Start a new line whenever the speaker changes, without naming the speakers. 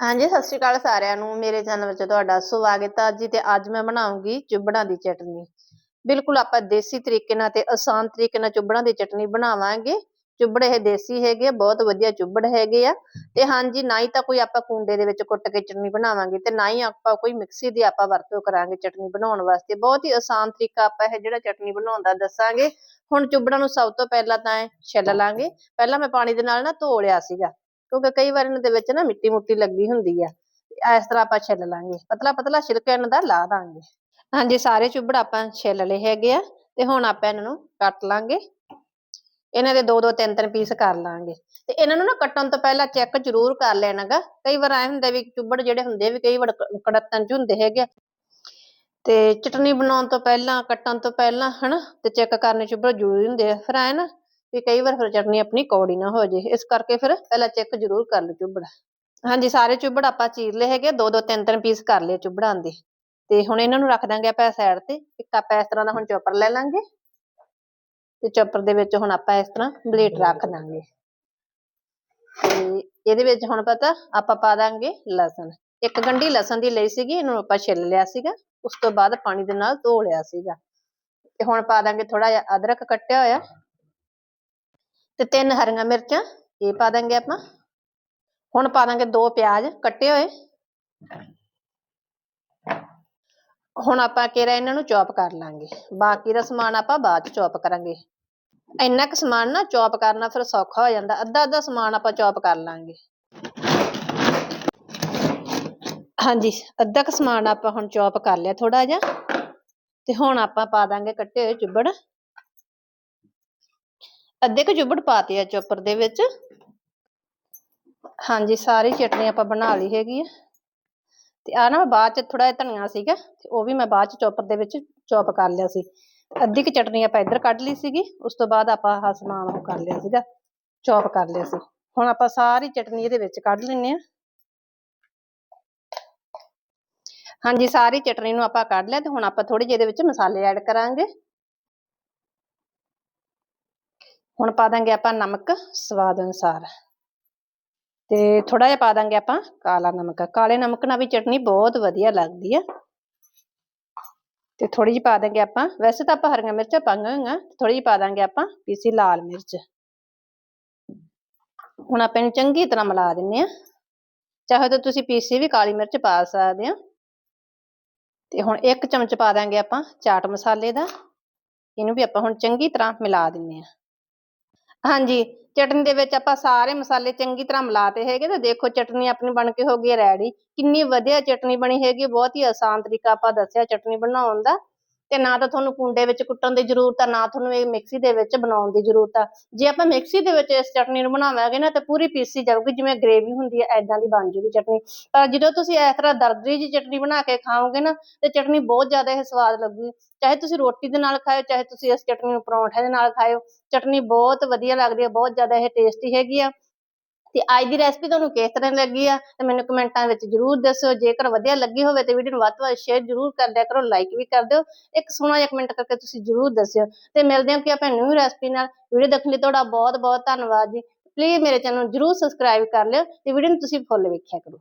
ਹਾਂਜੀ ਸਤਿ ਸ਼੍ਰੀ ਅਕਾਲ ਸਾਰਿਆਂ ਨੂੰ। ਮੇਰੇ ਚੈਨਲ ਵਿੱਚ ਤੁਹਾਡਾ ਸਵਾਗਤ ਹੈ ਜੀ ਤੇ ਅੱਜ ਮੈਂ ਬਣਾਉਂਗੀ ਚੁੱਬੜਾਂ ਦੀ ਚਟਨੀ। ਬਿਲਕੁਲ ਆਪਾਂ ਦੇਸੀ ਤਰੀਕੇ ਨਾਲ ਤੇ ਆਸਾਨ ਤਰੀਕੇ ਨਾਲ ਚੁੱਬੜਾਂ ਦੀ ਚਟਨੀ ਬਣਾਵਾਂਗੇ। ਚੁੱਬੜ ਇਹ ਦੇਸੀ ਹੈਗੇ ਆ, ਬਹੁਤ ਵਧੀਆ ਚੁੱਬੜ ਹੈਗੇ ਆ। ਤੇ ਹਾਂਜੀ ਨਾ ਹੀ ਤਾਂ ਕੋਈ ਆਪਾਂ ਕੁੰਡੇ ਦੇ ਵਿੱਚ ਕੁੱਟ ਕੇ ਚਟਨੀ ਬਣਾਵਾਂਗੇ ਤੇ ਨਾ ਹੀ ਆਪਾਂ ਕੋਈ ਮਿਕਸੀ ਦੀ ਆਪਾਂ ਵਰਤੋਂ ਕਰਾਂਗੇ ਚਟਨੀ ਬਣਾਉਣ ਵਾਸਤੇ। ਬਹੁਤ ਹੀ ਆਸਾਨ ਤਰੀਕਾ ਆਪਾਂ ਇਹ ਜਿਹੜਾ ਚਟਨੀ ਬਣਾਉਣ ਦਾ ਦੱਸਾਂਗੇ। ਹੁਣ ਚੁੱਬੜਾਂ ਨੂੰ ਸਭ ਤੋਂ ਪਹਿਲਾਂ ਤਾਂ ਇਹ ਛਿੱਲ ਲਾਂਗੇ। ਪਹਿਲਾਂ ਮੈਂ ਪਾਣੀ ਦੇ ਨਾਲ ਨਾ ਧੋ ਲਿਆ ਸੀਗਾ। ਕਿਉਂਕਿ ਕਈ ਵਾਰ ਇਹਨਾਂ ਦੇ ਵਿੱਚ ਨਾ ਮਿੱਟੀ ਮੁੱਟੀ ਲੱਗੀ ਹੁੰਦੀ ਆ ਇਸ ਤਰ੍ਹਾਂ ਆਪਾਂ ਛਿੱਲ ਲਾਂਗੇ ਪਤਲਾ ਪਤਲਾ ਛਿਲਕਾ ਇਹਨਾਂ ਦਾ ਲਾ ਦਾਂਗੇ। ਹਾਂਜੀ, ਸਾਰੇ ਚੁੱਬੜ ਆਪਾਂ ਛਿੱਲ ਲਏ ਹੈਗੇ ਆ, ਤੇ ਹੁਣ ਆਪਾਂ ਇਹਨਾਂ ਨੂੰ ਕੱਟ ਲਾਂਗੇ। ਇਹਨਾਂ ਦੇ ਦੋ ਦੋ ਤਿੰਨ ਤਿੰਨ ਪੀਸ ਕਰ ਲਾਂਗੇ। ਤੇ ਇਹਨਾਂ ਨੂੰ ਨਾ ਕੱਟਣ ਤੋਂ ਪਹਿਲਾਂ ਚੈੱਕ ਜ਼ਰੂਰ ਕਰ ਲੈਣਾਗਾ ਕਈ ਵਾਰ ਐ ਹੁੰਦਾ ਵੀ ਚੁੱਬੜ ਜਿਹੜੇ ਹੁੰਦੇ ਵੀ ਕਈ ਵਾਰ ਕ- ਕੜੱਤਣ ਚ ਹੁੰਦੇ ਹੈਗੇ ਆ। ਤੇ ਚਟਨੀ ਬਣਾਉਣ ਤੋਂ ਪਹਿਲਾਂ, ਕੱਟਣ ਤੋਂ ਪਹਿਲਾਂ, ਹਨਾ, ਤੇ ਚੈੱਕ ਕਰਨੇ ਚੁੱਬੜ ਜ਼ਰੂਰੀ ਹੁੰਦੇ ਆ। ਫਿਰ ਐ ਨਾ ਵੀ ਕਈ ਵਾਰ ਫਿਰ ਚਟਨੀ ਆਪਣੀ ਕੌੜੀ ਨਾ ਹੋ ਜੇ। ਇਸ ਕਰਕੇ ਫਿਰ ਪਹਿਲਾਂ ਚੈੱਕ ਜ਼ਰੂਰ ਕਰ ਲਓ ਚੁੱਬੜ। ਹਾਂਜੀ, ਸਾਰੇ ਚੁੱਬੜ ਆਪਾਂ ਚੀਰ ਲਏ ਹੈਗੇ ਦੋ ਦੋ ਤਿੰਨ ਤਿੰਨ ਪੀਸ ਕਰ ਲਏ ਚੁੱਬੜਾਂ ਦੇ। ਤੇ ਹੁਣ ਇਹਨਾਂ ਨੂੰ ਰੱਖ ਦਾਂਗੇ ਆਪਾਂ ਸਾਈਡ ਤੇ। ਇੱਕ ਆਪਾਂ ਇਸ ਤਰ੍ਹਾਂ ਦਾ ਹੁਣ ਚੋਪਰ ਲੈ ਲਾਂਗੇ। ਤੇ ਚੋਪਰ ਦੇ ਵਿੱਚ ਹੁਣ ਆਪਾਂ ਇਸ ਤਰ੍ਹਾਂ ਬਲੇਡ ਰੱਖ ਦਾਂਗੇ। ਤੇ ਇਹਦੇ ਵਿੱਚ ਹੁਣ ਪਤਾ, ਆਪਾਂ ਪਾ ਦਾਂਗੇ ਲਸਣ। ਇੱਕ ਗੰਢੀ ਲਸਣ ਦੀ ਲਈ ਸੀਗੀ, ਇਹਨੂੰ ਆਪਾਂ ਛਿੱਲ ਲਿਆ ਸੀਗਾ। ਉਸ ਤੋਂ ਬਾਅਦ ਪਾਣੀ ਦੇ ਨਾਲ ਧੋ ਲਿਆ ਸੀਗਾ। ਤੇ ਹੁਣ ਪਾ ਦਾਂਗੇ ਥੋੜਾ ਜਿਹਾ ਅਦਰਕ ਕੱਟਿਆ ਹੋਇਆ। ਤੇ ਤਿੰਨ ਹਰੀਆਂ ਮਿਰਚਾਂ, ਇਹ ਪਾ ਦਾਂਗੇ ਆਪਾਂ। ਹੁਣ ਪਾ ਦਾਂਗੇ ਦੋ ਪਿਆਜ਼, ਕੱਟੇ ਹੋਏ। ਹੁਣ ਆਪਾਂ ਕਿਹੜਾ ਇਹਨਾਂ ਨੂੰ ਚੌਪ ਕਰ ਲਾਂਗੇ। ਬਾਕੀ ਦਾ ਸਮਾਨ ਆਪਾਂ ਬਾਅਦ ਚ ਚੌਪ ਕਰਾਂਗੇ। ਇੰਨਾ ਕੁ ਸਮਾਨ ਨਾ ਚੌਪ ਕਰਨਾ ਫਿਰ ਸੌਖਾ ਹੋ ਜਾਂਦਾ। ਅੱਧਾ ਅੱਧਾ ਸਮਾਨ ਆਪਾਂ ਚੌਪ ਕਰ ਲਾਂਗੇ। ਹਾਂਜੀ, ਅੱਧਾ ਕੁ ਸਮਾਨ ਆਪਾਂ ਹੁਣ ਚੌਪ ਕਰ ਲਿਆ ਥੋੜਾ ਜਿਹਾ। ਤੇ ਹੁਣ ਆਪਾਂ ਪਾ ਦਾਂਗੇ ਕੱਟੇ ਹੋਏ ਚੁੱਬੜ। ਅੱਧੇ ਕੁ ਚੁੱਬੜ ਪਾਤੇ ਆ ਚੋਪਰ ਦੇ ਵਿੱਚ। ਹਾਂਜੀ, ਸਾਰੀ ਚਟਨੀ ਆਪਾਂ ਬਣਾ ਲਈ ਹੈਗੀ ਆ। ਤੇ ਆ ਨਾ ਮੈਂ ਬਾਅਦ ਚ ਥੋੜਾ ਜਿਹਾ ਧਨੀਆ ਸੀਗਾ ਉਹ ਵੀ ਮੈਂ ਬਾਅਦ ਚ ਚੋਪਰ ਦੇ ਵਿੱਚ ਚੌਪ ਕਰ ਲਿਆ ਸੀ। ਅੱਧੀ ਕੁ ਚਟਨੀ ਆਪਾਂ ਇੱਧਰ ਕੱਢ ਲਈ ਸੀਗੀ, ਉਸ ਤੋਂ ਬਾਅਦ ਆਪਾਂ ਆਹ ਸਮਾਨ ਉਹ ਕਰ ਲਿਆ ਸੀਗਾ, ਚੋਪ ਕਰ ਲਿਆ ਸੀ। ਹੁਣ ਆਪਾਂ ਸਾਰੀ ਚਟਨੀ ਇਹਦੇ ਵਿੱਚ ਕੱਢ ਲੈਨੇ ਆ। ਹਾਂਜੀ, ਸਾਰੀ ਚਟਨੀ ਨੂੰ ਆਪਾਂ ਕੱਢ ਲਿਆ ਤੇ ਹੁਣ ਆਪਾਂ ਥੋੜੀ ਜਿਹੀ ਇਹਦੇ ਵਿੱਚ ਮਸਾਲੇ ਐਡ ਕਰਾਂਗੇ। ਹੁਣ ਪਾ ਦਾਂਗੇ ਆਪਾਂ ਨਮਕ ਸਵਾਦ ਅਨੁਸਾਰ। ਤੇ ਥੋੜਾ ਜਿਹਾ ਪਾ ਦਾਂਗੇ ਆਪਾਂ ਕਾਲਾ ਨਮਕ। ਕਾਲੇ ਨਮਕ ਨਾਲ ਵੀ ਚਟਨੀ ਬਹੁਤ ਵਧੀਆ ਲੱਗਦੀ ਆ। ਤੇ ਥੋੜੀ ਜਿਹੀ ਪਾ ਦਾਂਗੇ ਆਪਾਂ। ਵੈਸੇ ਤਾਂ ਆਪਾਂ ਹਰੀਆਂ ਮਿਰਚਾਂ ਪਾਈਆਂ ਹੋਈਆਂ ਥੋੜੀ ਜਿਹੀ ਪਾ ਦਾਂਗੇ ਆਪਾਂ ਪੀਸੀ ਲਾਲ ਮਿਰਚ। ਹੁਣ ਆਪਾਂ ਇਹਨੂੰ ਚੰਗੀ ਤਰ੍ਹਾਂ ਮਿਲਾ ਦਿੰਨੇ ਆ। ਚਾਹੇ ਤਾਂ ਤੁਸੀਂ ਪੀਸੀ ਵੀ ਕਾਲੀ ਮਿਰਚ ਪਾ ਸਕਦੇ ਆ। ਤੇ ਹੁਣ ਇੱਕ ਚਮਚ ਪਾ ਦਾਂਗੇ ਆਪਾਂ ਚਾਟ ਮਸਾਲੇ ਦਾ। ਇਹਨੂੰ ਵੀ ਆਪਾਂ ਹੁਣ ਚੰਗੀ ਤਰ੍ਹਾਂ ਮਿਲਾ ਦਿੰਨੇ ਆ। ਹਾਂਜੀ, ਚਟਨੀ ਦੇ ਵਿੱਚ ਆਪਾਂ ਸਾਰੇ ਮਸਾਲੇ ਚੰਗੀ ਤਰ੍ਹਾਂ ਮਿਲਾਤੇ ਹੈਗੇ ਤੇ ਦੇਖੋ ਚਟਨੀ ਆਪਣੀ ਬਣ ਕੇ ਹੋ ਗਈ ਰੈਡੀ ਕਿੰਨੀ ਵਧੀਆ ਚਟਨੀ ਬਣੀ ਹੈਗੀ, ਬਹੁਤ ਹੀ ਆਸਾਨ ਤਰੀਕਾ ਆਪਾਂ ਦੱਸਿਆ ਚਟਨੀ ਬਣਾਉਣ ਦਾ। ਤੇ ਨਾ ਤਾਂ ਤੁਹਾਨੂੰ ਕੁੰਡੇ ਵਿੱਚ ਕੁੱਟਣ ਦੀ ਜ਼ਰੂਰਤ ਆ, ਨਾ ਤੁਹਾਨੂੰ ਇਹ ਮਿਕਸੀ ਦੇ ਵਿੱਚ ਬਣਾਉਣ ਦੀ ਜ਼ਰੂਰਤ ਆ। ਜੇ ਆਪਾਂ ਮਿਕਸੀ ਦੇ ਵਿੱਚ ਇਸ ਚਟਨੀ ਨੂੰ ਬਣਾਵਾਂਗੇ ਨਾ, ਤਾਂ ਪੂਰੀ ਪੀਸੀ ਜਾਊਗੀ, ਜਿਵੇਂ ਗ੍ਰੇਵੀ ਹੁੰਦੀ ਆ ਐਦਾਂ ਦੀ ਬਣ ਜੂਗੀ ਚਟਨੀ। ਪਰ ਜਦੋਂ ਤੁਸੀਂ ਇਸ ਤਰ੍ਹਾਂ ਦਰਦਰੀ ਜੀ ਚਟਨੀ ਬਣਾ ਕੇ ਖਾਓਗੇ ਨਾ, ਤੇ ਚਟਨੀ ਬਹੁਤ ਜ਼ਿਆਦਾ ਇਹ ਸਵਾਦ ਲੱਗੂਗੀ। ਚਾਹੇ ਤੁਸੀਂ ਰੋਟੀ ਦੇ ਨਾਲ ਖਾਓ, ਚਾਹੇ ਤੁਸੀਂ ਇਸ ਚਟਨੀ ਨੂੰ ਪਰੌਂਠੇ ਦੇ ਨਾਲ ਖਾਓ, ਚਟਨੀ ਬਹੁਤ ਵਧੀਆ ਲੱਗਦੀ ਹੈ ਬਹੁਤ ਜ਼ਿਆਦਾ ਇਹ ਟੇਸਟੀ ਹੈਗੀ ਆ। ਤੇ ਅੱਜ ਦੀ ਰੈਸਪੀ ਤੁਹਾਨੂੰ ਕਿਸ ਤਰ੍ਹਾਂ ਲੱਗੀ ਆ, ਤੇ ਮੈਨੂੰ ਕਮੈਂਟਾਂ ਵਿੱਚ ਜਰੂਰ ਦੱਸਿਓ। ਜੇਕਰ ਵਧੀਆ ਲੱਗੀ ਹੋਵੇ ਤੇ ਵੀਡੀਓ ਨੂੰ ਵੱਧ ਤੋਂ ਵੱਧ ਸ਼ੇਅਰ ਜਰੂਰ ਕਰ ਦਿਆ ਕਰੋ ਲਾਈਕ ਵੀ ਕਰ ਦਿਓ। ਇੱਕ ਸੋਹਣਾ ਜਿਹਾ ਕਮੈਂਟ ਕਰਕੇ ਤੁਸੀਂ ਜਰੂਰ ਦੱਸਿਓ। ਤੇ ਮਿਲਦੇ ਹਾਂ ਕਿ ਆਪਾਂ ਨਿਊ ਰੈਸਪੀ ਨਾਲ ਵੀਡੀਓ ਦੇਖਣ ਲਈ। ਤੁਹਾਡਾ ਬਹੁਤ ਬਹੁਤ ਧੰਨਵਾਦ ਜੀ। ਪਲੀਜ਼ ਮੇਰੇ ਚੈਨਲ ਨੂੰ ਜਰੂਰ ਸਬਸਕ੍ਰਾਈਬ ਕਰ ਲਿਓ ਤੇ ਵੀਡੀਓ ਨੂੰ ਤੁਸੀਂ ਫੁੱਲ ਵੇਖਿਆ ਕਰੋ।